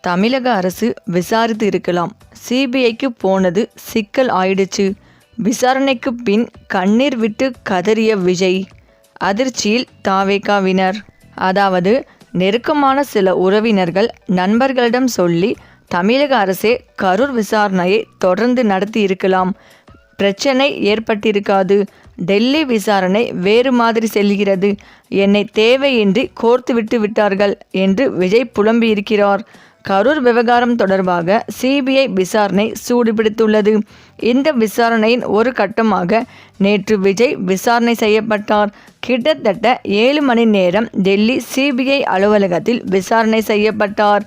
தமிழக அரசு விசாரித்து இருக்கலாம். சிபிஐக்கு போனது சிக்கல் ஆயிடுச்சு. விசாரணைக்கு பின் கண்ணீர் விட்டு கதறிய விஜய். அதிர்ச்சியில் தாவேகாவினர். அதாவது நெருக்கமான சில உறவினர்கள் நண்பர்களிடம் சொல்லி தமிழக அரசே கரூர் விசாரணையை தொடர்ந்து நடத்தி இருக்கலாம். பிரச்சனை ஏற்பட்டிருக்காது. டெல்லி விசாரணை வேறு மாதிரி செல்கிறது. என்னை தேவையின்றி கோர்த்து விட்டு விட்டார்கள் என்று விஜய் புலம்பியிருக்கிறார். கரூர் விவகாரம் தொடர்பாக சிபிஐ விசாரணை சூடுபிடித்துள்ளது. இந்த விசாரணையின் ஒரு கட்டமாக நேற்று விஜய் விசாரணை செய்யப்பட்டார். கிட்டத்தட்ட ஏழு மணி நேரம் டெல்லி சிபிஐ அலுவலகத்தில் விசாரணை செய்யப்பட்டார்.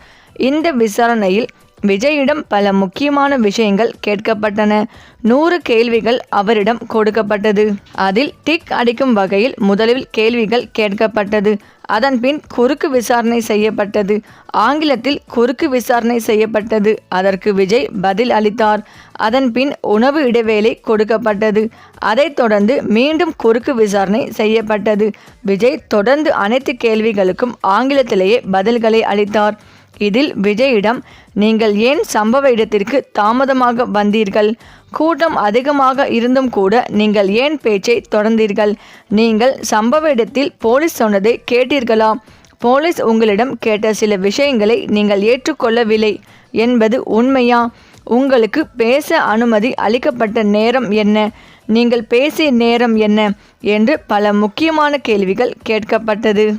இந்த விசாரணையில் விஜயிடம் பல முக்கியமான விஷயங்கள் கேட்கப்பட்டன. நூறு கேள்விகள் அவரிடம் கொடுக்கப்பட்டது. அதில் டிக் அடிக்கும் வகையில் முதலில் கேள்விகள் கேட்கப்பட்டது. அதன்பின் குறுக்கு விசாரணை செய்யப்பட்டது. ஆங்கிலத்தில் குறுக்கு விசாரணை செய்யப்பட்டது. அதற்கு விஜய் பதில் அளித்தார். அதன்பின் உணவு இடைவேளை கொடுக்கப்பட்டது. அதைத் தொடர்ந்து மீண்டும் குறுக்கு விசாரணை செய்யப்பட்டது. விஜய் தொடர்ந்து அனைத்து கேள்விகளுக்கும் ஆங்கிலத்திலேயே பதில்களை அளித்தார். இதில் விஜயிடம் நீங்கள் ஏன் சம்பவ இடத்திற்கு தாமதமாக வந்தீர்கள்? கூட்டம் அதிகமாக இருந்தும் கூட நீங்கள் ஏன் பேச்சை தொடர்ந்தீர்கள்? நீங்கள் சம்பவ இடத்தில் போலீஸ் சொன்னதை கேட்டீர்களா? போலீஸ் உங்களிடம் கேட்ட சில விஷயங்களை நீங்கள் ஏற்றுக்கொள்ளவில்லை என்பது உண்மையா? உங்களுக்கு பேச அனுமதி அளிக்கப்பட்ட நேரம் என்ன? நீங்கள் பேசிய நேரம் என்ன? என்று பல முக்கியமான கேள்விகள் கேட்கப்பட்டது.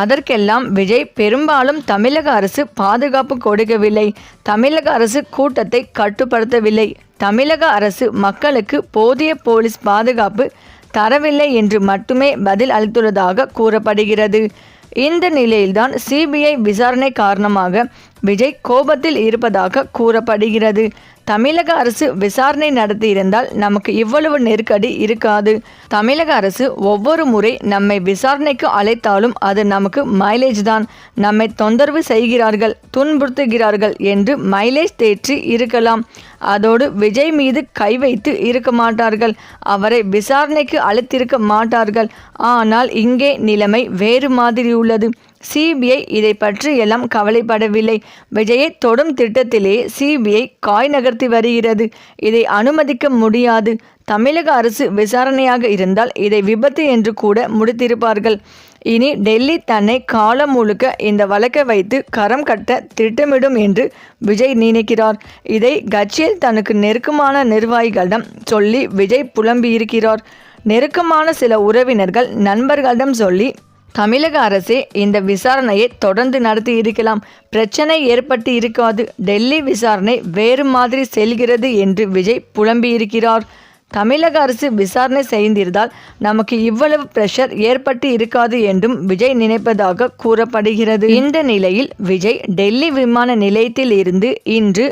அதற்கெல்லாம் விஜய் பெரும்பாலும் தமிழக அரசு பாதுகாப்பு கொடுக்கவில்லை. தமிழக அரசு கூட்டத்தை கட்டுப்படுத்தவில்லை. தமிழக அரசு மக்களுக்கு போதிய போலீஸ் பாதுகாப்பு தரவில்லை என்று மட்டுமே பதில் அளித்துள்ளதாக கூறப்படுகிறது. இந்த நிலையில்தான் சிபிஐ விசாரணை காரணமாக விஜய் கோபத்தில் இருப்பதாக கூறப்படுகிறது. தமிழக அரசு விசாரணை நடத்தியிருந்தால் நமக்கு இவ்வளவு நெருக்கடி இருக்காது. தமிழக அரசு ஒவ்வொரு முறை நம்மை விசாரணைக்கு அழைத்தாலும் அது நமக்கு மைலேஜ் தான். நம்மை தொந்தரவு செய்கிறார்கள் துன்புறுத்துகிறார்கள் என்று மைலேஜ் தேற்றி இருக்கலாம். அதோடு விஜய் மீது கை வைத்து இருக்க மாட்டார்கள். அவரை விசாரணைக்கு அழைத்திருக்க மாட்டார்கள். ஆனால் இங்கே நிலைமை வேறு மாதிரி உள்ளது. சிபிஐ இதை பற்றி எல்லாம் கவலைப்படவில்லை. விஜயை தொடும் திட்டத்திலே சிபிஐ காய் நகர்த்தி வருகிறது. இதை அனுமதிக்க முடியாது. தமிழக அரசு விசாரணையாக இருந்தால் இதை விபத்து என்று கூட முடித்திருப்பார்கள். இனி டெல்லி தன்னை காலம் முழுக்க இந்த வழக்கை வைத்து கரம் கட்ட திட்டமிடும் என்று விஜய் நினைக்கிறார். இதை கட்சியில் தனக்கு நெருக்கமான நிர்வாகிகளிடம் சொல்லி விஜய் புலம்பியிருக்கிறார். நெருக்கமான சில உறவினர்கள் நண்பர்களிடம் சொல்லி தமிழக அரசே இந்த விசாரணையை தொடர்ந்து நடத்தி இருக்கலாம். பிரச்சனை ஏற்பட்டு இருக்காது. டெல்லி விசாரணை வேறு மாதிரி செல்கிறது என்று விஜய் புலம்பியிருக்கிறார். தமிழக அரசு விசாரணை செய்திருந்தால் நமக்கு இவ்வளவு பிரஷர் ஏற்பட்டு இருக்காது என்றும் விஜய் நினைப்பதாக கூறப்படுகிறது. இந்த நிலையில் விஜய் டெல்லி விமான நிலையத்தில் இருந்து இன்று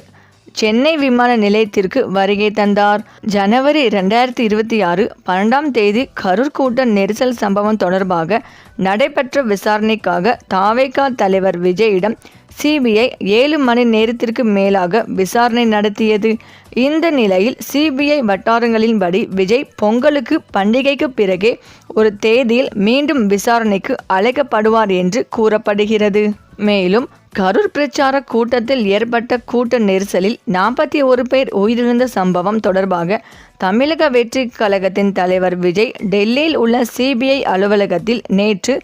சென்னை விமான நிலையத்திற்கு வருகை தந்தார். ஜனவரி ரெண்டாயிரத்தி இருபத்தி ஆறு பன்னெண்டாம் தேதி கரூர் கூட்ட நெரிசல் சம்பவம் தொடர்பாக நடைபெற்ற விசாரணைக்காக தாவேகா தலைவர் விஜயிடம் சிபிஐ ஏழு மணி நேரத்திற்கு மேலாக விசாரணை நடத்தியது. இந்த நிலையில் சிபிஐ வட்டாரங்களின்படி விஜய் பொங்கலுக்கு பண்டிகைக்கு பிறகே ஒரு தேதியில் மீண்டும் விசாரணைக்கு அழைக்கப்படுவார் என்று கூறப்படுகிறது. மேலும் கரூர் பிரச்சார கூட்டத்தில் ஏற்பட்ட கூட்ட நெரிசலில் நாற்பத்தி ஒரு பேர் உயிரிழந்த சம்பவம் தொடர்பாக தமிழக வெற்றி கழகத்தின் தலைவர் விஜய் டெல்லியில் உள்ள சிபிஐ அலுவலகத்தில் நேற்று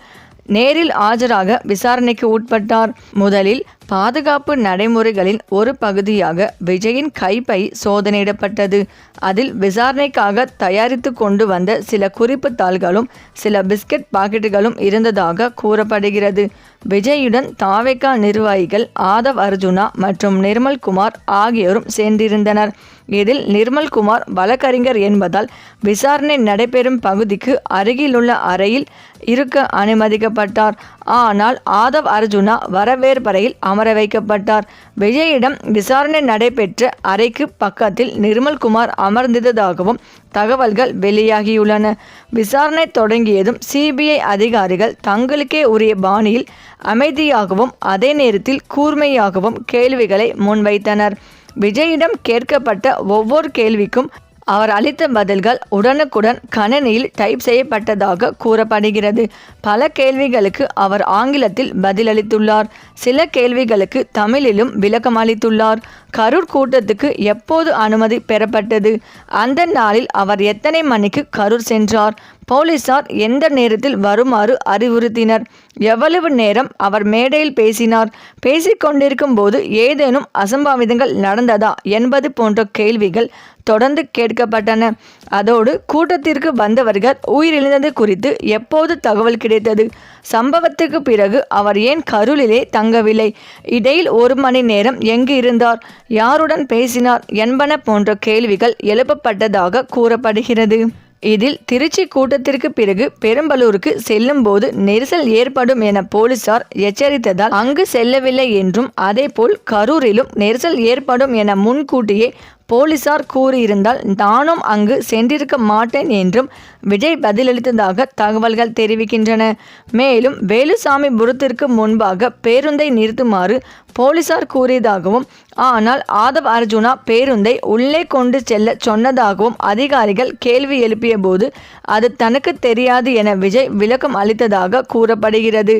நேரில் ஆஜராக விசாரணைக்கு உட்பட்டார். முதலில் பாதுகாப்பு நடைமுறைகளின் ஒரு பகுதியாக விஜயின் கைப்பை சோதனையிடப்பட்டது. அதில் விசாரணைக்காக தயாரித்து கொண்டு வந்த சில குறிப்பு தாள்களும் சில பிஸ்கட் பாக்கெட்டுகளும் இருந்ததாக கூறப்படுகிறது. விஜயுடன் தாவேக்கா நிர்வாகிகள் ஆதவ் அர்ஜுனா மற்றும் நிர்மல்குமார் ஆகியோரும் சேர்ந்திருந்தனர். இதில் நிர்மல்குமார் வழக்கறிஞர் என்பதால் விசாரணை நடைபெறும் பகுதிக்கு அருகிலுள்ள அறையில் இருக்க அனுமதிக்கப்பட்டார். ஆனால் ஆதவ் அர்ஜுனா வரவேற்பறையில் அமர வைக்கப்பட்டார். விஜயிடம் விசாரணை நடைபெற்ற அறைக்கு பக்கத்தில் நிர்மல்குமார் அமர்ந்திருந்ததாகவும் தகவல்கள் வெளியாகியுள்ளன. விசாரணை தொடங்கியதும் சிபிஐ அதிகாரிகள் தங்களுக்கே உரிய பாணியில் அமைதியாகவும் அதே நேரத்தில் கூர்மையாகவும் கேள்விகளை முன்வைத்தனர். விஜயிடம் கேட்கப்பட்ட ஒவ்வொரு கேள்விக்கும் அவர் அளித்த பதில்கள் உடனுக்குடன் கணினியில் டைப் செய்யப்பட்டதாக கூறப்படுகிறது. பல கேள்விகளுக்கு அவர் ஆங்கிலத்தில் பதிலளித்துள்ளார். சில கேள்விகளுக்கு தமிழிலும் விளக்கம் அளித்துள்ளார் கரூர் கூட்டத்துக்கு எப்போது அனுமதி பெறப்பட்டது? அந்த நாளில் அவர் எத்தனை மணிக்கு கரூர் சென்றார்? போலீசார் எந்த நேரத்தில் வருமாறு அறிவுறுத்தினர்? எவ்வளவு நேரம் அவர் மேடையில் பேசினார்? பேசிக்கொண்டிருக்கும் போது ஏதேனும் அசம்பாவிதங்கள் நடந்ததா என்பது போன்ற கேள்விகள் தொடர்ந்து கேட்கப்பட்டன. அதோடு கூட்டத்திற்கு வந்தவர்கள் உயிரிழந்தது குறித்து எப்போது தகவல் கிடைத்தது? சம்பவத்துக்கு பிறகு அவர் ஏன் கருளிலே தங்கவில்லை? இடையில் ஒரு மணி நேரம் எங்கு இருந்தார்? யாருடன் பேசினார் என்பன போன்ற கேள்விகள் எழுப்பப்பட்டதாக கூறப்படுகிறது. இதில் திருச்சி கூட்டத்திற்கு பிறகு பெரும்பலூருக்கு செல்லும் போது நெரிசல் ஏற்படும் என போலீசார் எச்சரித்ததால் அங்கு செல்லவில்லை என்றும் அதேபோல் கரூரிலும் நெரிசல் ஏற்படும் என முன்கூட்டியே போலீசார் கூறியிருந்தால் நானும் அங்கு சென்றிருக்க மாட்டேன் என்றும் விஜய் பதிலளித்ததாக தகவல்கள் தெரிவிக்கின்றன. மேலும் வேலுசாமி புரத்திற்கு முன்பாக பேருந்தை நிறுத்துமாறு போலீசார் கூறியதாகவும் ஆனால் ஆதவ் அர்ஜுனா பேருந்தை உள்ளே கொண்டு செல்ல சொன்னதாகவும் அதிகாரிகள் கேள்வி எழுப்பிய போது அது தனக்கு தெரியாது என விஜய் விளக்கம் அளித்ததாக கூறப்படுகிறது.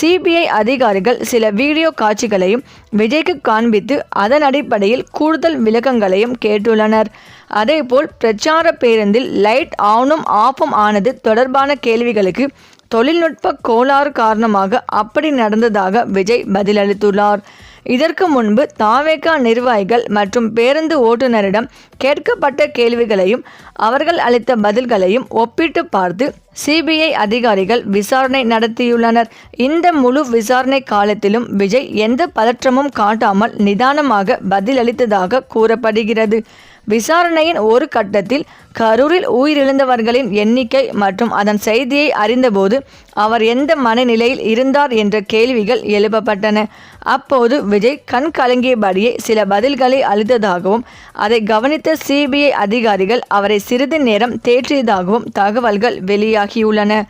சிபிஐ அதிகாரிகள் சில வீடியோ காட்சிகளையும் விஜய்க்கு காண்பித்து அதன் அடிப்படையில் கூடுதல் விளக்கங்களையும் கேட்டுள்ளனர். அதேபோல் பிரச்சார பேருந்தில் லைட் ஆனும் ஆஃபும் ஆனது தொடர்பான கேள்விகளுக்கு தொழில்நுட்ப கோளாறு காரணமாக அப்படி நடந்ததாக விஜய் பதிலளித்துள்ளார். இதற்கு முன்பு தாவேகா நிர்வாகிகள் மற்றும் பேருந்து ஓட்டுநரிடம் கேட்கப்பட்ட கேள்விகளையும் அவர்கள் அளித்த பதில்களையும் ஒப்பிட்டு பார்த்து சிபிஐ அதிகாரிகள் விசாரணை நடத்தியுள்ளனர். இந்த முழு விசாரணை காலத்திலும் விஜய் எந்த பதற்றமும் காட்டாமல் நிதானமாக பதிலளித்ததாக கூறப்படுகிறது. விசாரணையின் ஒரு கட்டத்தில் கரூரில் உயிரிழந்தவர்களின் எண்ணிக்கை மற்றும் அதன் செய்தியை அறிந்தபோது அவர் எந்த மனநிலையில் இருந்தார் என்ற கேள்விகள் எழுப்பப்பட்டன. அப்போது விஜய் கண் கலங்கியபடியே சில பதில்களை அளித்ததாகவும் அதை கவனித்த சிபிஐ அதிகாரிகள் அவரை சிறிது நேரம் தேற்றியதாகவும் தகவல்கள் வெளியாகியுள்ளன.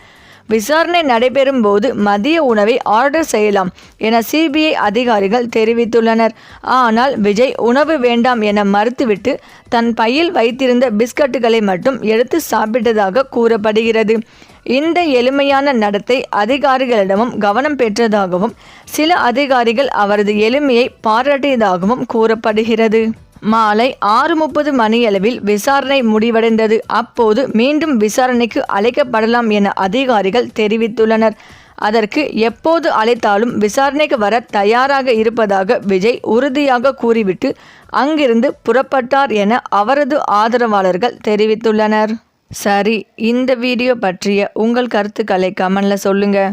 விசாரணை நடைபெறும் போது மதிய உணவை ஆர்டர் செய்யலாம் என சிபிஐ அதிகாரிகள் தெரிவித்துள்ளனர். ஆனால் விஜய் உணவு வேண்டாம் என மறுத்துவிட்டு தன் பையில் வைத்திருந்த பிஸ்கட்டுகளை மட்டும் எடுத்து சாப்பிட்டதாக கூறப்படுகிறது. இந்த எளிமையான நடத்தை அதிகாரிகளிடமும் கவனம் பெற்றதாகவும் சில அதிகாரிகள் அவரது எளிமையை பாராட்டியதாகவும் கூறப்படுகிறது. மாலை ஆறு முப்பது மணியளவில் விசாரணை முடிவடைந்தது. அப்போது மீண்டும் விசாரணைக்கு அழைக்கப்படலாம் என அதிகாரிகள் தெரிவித்துள்ளனர். அதற்கு எப்போது அழைத்தாலும் விசாரணைக்கு வர தயாராக இருப்பதாக விஜய் உறுதியாக கூறிவிட்டு அங்கிருந்து புறப்பட்டார் என அவரது ஆதரவாளர்கள் தெரிவித்துள்ளனர். சரி இந்த வீடியோ பற்றிய உங்கள் கருத்துக்களை கமெண்டில் சொல்லுங்கள்